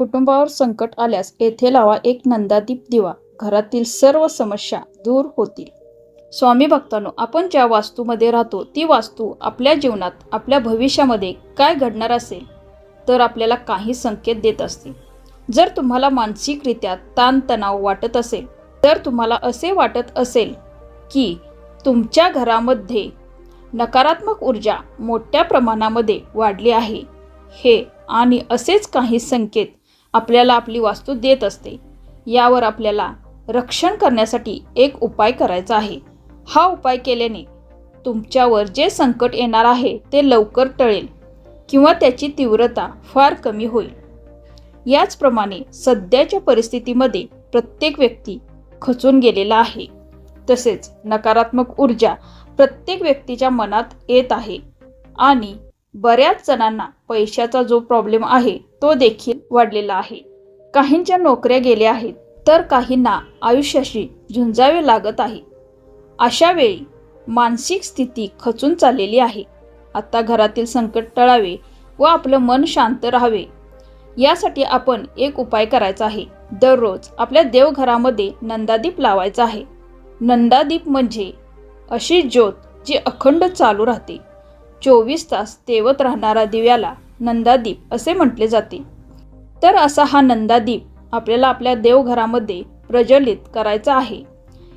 कुटुंबावर संकट आल्यास येथे लावा एक नंदादीप दिवा. घरातील सर्व समस्या दूर होतील. स्वामी भक्तांनो आपण ज्या वास्तूमध्ये राहतो ती वास्तू आपल्या जीवनात आपल्या भविष्यामध्ये काय घडणार असेल तर आपल्याला काही संकेत देत असते जर तुम्हाला मानसिकरित्या ताणतणाव वाटत असेल तर तुम्हाला असे वाटत असेल की तुमच्या घरामध्ये नकारात्मक ऊर्जा मोठ्या प्रमाणामध्ये वाढली आहे. हे आणि असेच काही संकेत आपल्याला आपली वास्तू देत असते. यावर आपल्याला रक्षण करण्यासाठी एक उपाय करायचा आहे. हा उपाय केल्याने तुमच्यावर जे संकट येणार आहे ते लवकर टळेल किंवा त्याची तीव्रता फार कमी होईल. याचप्रमाणे सध्याच्या परिस्थितीमध्ये प्रत्येक व्यक्ती खचून गेलेला आहे. तसेच नकारात्मक ऊर्जा प्रत्येक व्यक्तीच्या मनात येत आहे आणि बऱ्याच जणांना पैशाचा जो प्रॉब्लेम आहे तो देखील वाढलेला आहे. काहींच्या नोकऱ्या गेल्या आहेत तर काहींना आयुष्याशी झुंजावे लागत आहे. अशा वेळी मानसिक स्थिती खचून चाललेली आहे. आता घरातील संकट टळावे व आपलं मन शांत राहावे यासाठी आपण एक उपाय करायचा आहे. दररोज आपल्या देवघरामध्ये नंदादीप लावायचा आहे. नंदादीप म्हणजे अशी ज्योत जी अखंड चालू राहते. चोवीस तास तेवत राहणारा दिव्याला नंदादीप असे म्हटले जाते. तर असा हा नंदादीप आपल्याला आपल्या देवघरामध्ये प्रज्वलित करायचा आहे.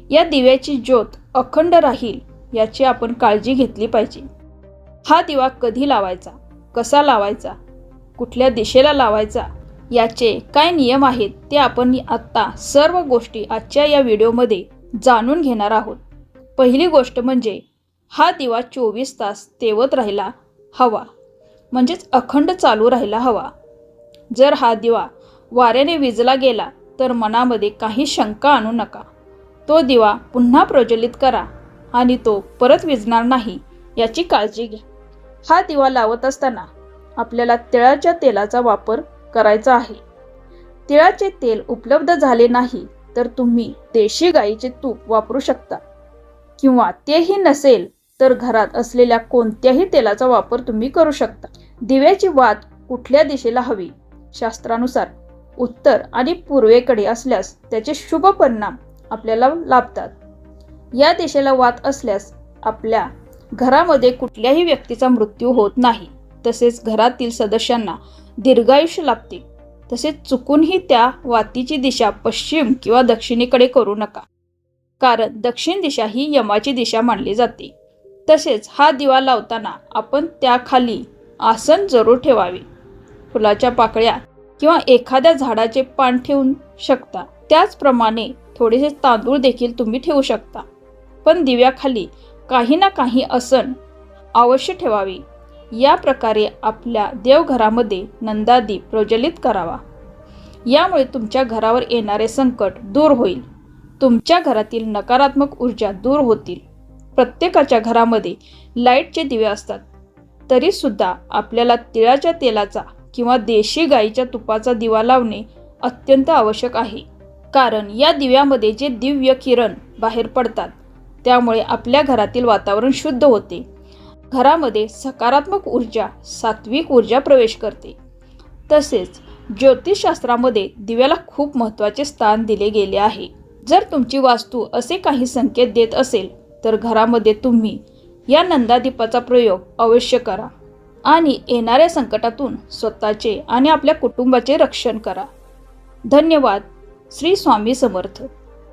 या दिव्याची ज्योत अखंड राहील याची आपण काळजी घेतली पाहिजे. हा दिवा कधी लावायचा? कसा लावायचा? कुठल्या दिशेला लावायचा? याचे काय नियम आहेत ते आपण आत्ता सर्व गोष्टी आजच्या या व्हिडिओमध्ये जाणून घेणार आहोत. पहिली गोष्ट म्हणजे हा दिवा चोवीस तास तेवत राहिला हवा. म्हणजेच अखंड चालू राहिला हवा. जर हा दिवा वाऱ्याने विजला गेला तर मनामध्ये काही शंका आणू नका. तो दिवा पुन्हा प्रज्वलित करा आणि तो परत विजणार नाही याची काळजी घ्या. हा दिवा लावत असताना आपल्याला तिळाच्या तेलाचा वापर करायचा आहे. तिळाचे तेल उपलब्ध झाले नाही तर तुम्ही देशी गाईचे तूप वापरू शकता किंवा तेही नसेल तर घरात असलेल्या कोणत्याही तेलाचा वापर तुम्ही करू शकता. दिव्याची वात कुठल्या दिशेला हवी? शास्त्रानुसार उत्तर आणि पूर्वेकडे असल्यास त्याचे शुभ परिणाम आपल्याला लाभतात. या दिशेला वात असल्यास आपल्या घरामध्ये कुठल्याही व्यक्तीचा मृत्यू होत नाही. तसेच घरातील सदस्यांना दीर्घायुष्य लाभते. तसेच चुकूनही त्या वातीची दिशा पश्चिम किंवा दक्षिणेकडे करू नका. कारण दक्षिण दिशा ही यमाची दिशा मानली जाते. तसेच हा दिवा लावताना आपण त्याखाली आसन जरूर ठेवावे. फुलाच्या पाकळ्या किंवा एखाद्या झाडाचे पान ठेवून शकता. त्याचप्रमाणे थोडेसे तांदूळ देखील तुम्ही ठेवू शकता. पण दिव्याखाली काही ना काही आसन अवश्य ठेवावे. या प्रकारे आपल्या देवघरामध्ये नंदादीप प्रज्वलित करावा. यामुळे तुमच्या घरावर येणारे संकट दूर होईल. तुमच्या घरातील नकारात्मक ऊर्जा दूर होतील. प्रत्येकाच्या घरामध्ये लाईटचे दिवे असतात. तरीसुद्धा आपल्याला तिळाच्या तेलाचा किंवा देशी गाईच्या तुपाचा दिवा लावणे अत्यंत आवश्यक आहे. कारण या दिव्यामध्ये जे दिव्य किरण बाहेर पडतात त्यामुळे आपल्या घरातील वातावरण शुद्ध होते. घरामध्ये सकारात्मक ऊर्जा सात्विक ऊर्जा प्रवेश करते. तसेच ज्योतिषशास्त्रामध्ये दिव्याला खूप महत्त्वाचे स्थान दिले गेले आहे. जर तुमची वास्तू असे काही संकेत देत असेल तर घरामध्ये तुम्ही या नंदादीपाचा प्रयोग अवश्य करा आणि येणाऱ्या संकटातून स्वतःचे आणि आपल्या कुटुंबाचे रक्षण करा. धन्यवाद. श्री स्वामी समर्थ.